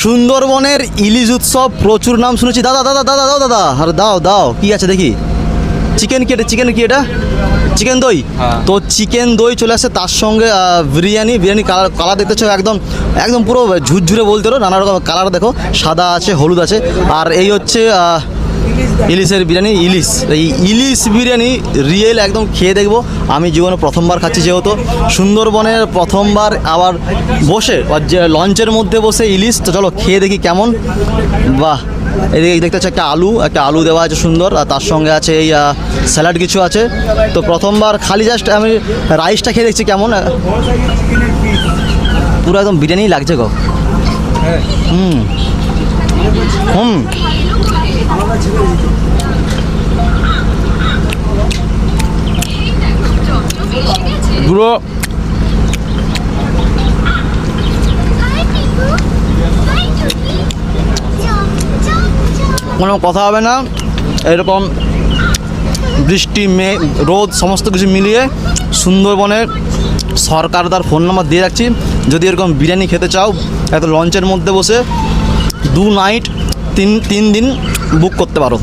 সুন্দরবনের ইলিশ উৎসব প্রচুর নাম শুনেছি। দাদা দাদা দাদা দাও দাদা। আর দাও দাও। কি আছে দেখি? চিকেন কি এটা? চিকেন কি এটা? চিকেন দই? হ্যাঁ। তো চিকেন দই চলে আসে তার সঙ্গে বিরিয়ানি। বিরিয়ানি কালার কালার দেখতেছ একদম একদম পুরো ঝুরঝুরে বলতে পারো নানা রকম কালার দেখো। সাদা আছে হলুদ আছে। আর এই হচ্ছে ইলিশের বিরিয়ানি ইলিশ। এই ইলিশ বিরিয়ানি রিয়েল একদম খেয়ে দেখব। আমি জীবনে প্রথমবার খাচ্ছি যেহেতু। সুন্দরবনের প্রথমবার আবার বসে লঞ্চের মধ্যে বসে ইলিশ তো চলো খেয়ে দেখি কেমন। বাহ! এদিকে দেখতে পাচ্ছি একটা আলু একটা আলু দেওয়া আছে সুন্দর আর তার সঙ্গে আছে এই স্যালাড কিছু আছে। তো প্রথমবার খালি জাস্ট আমি রাইসটা খেয়ে দেখছি কেমন। পুরো একদম বিরিয়ানি লাগছে গো। হুম। হুম। কোনো কথা হবে না। এরকম বৃষ্টি মেঘ রোদ, সমস্ত কিছু মিলিয়ে সুন্দরবনের সরকার তার ফোন নাম্বার দিয়ে রাখছি। যদি এরকম বিরিয়ানি খেতে চাও, এত লঞ্চের মধ্যে বসে দু নাইট, তিন তিন দিন বুক করতে পারো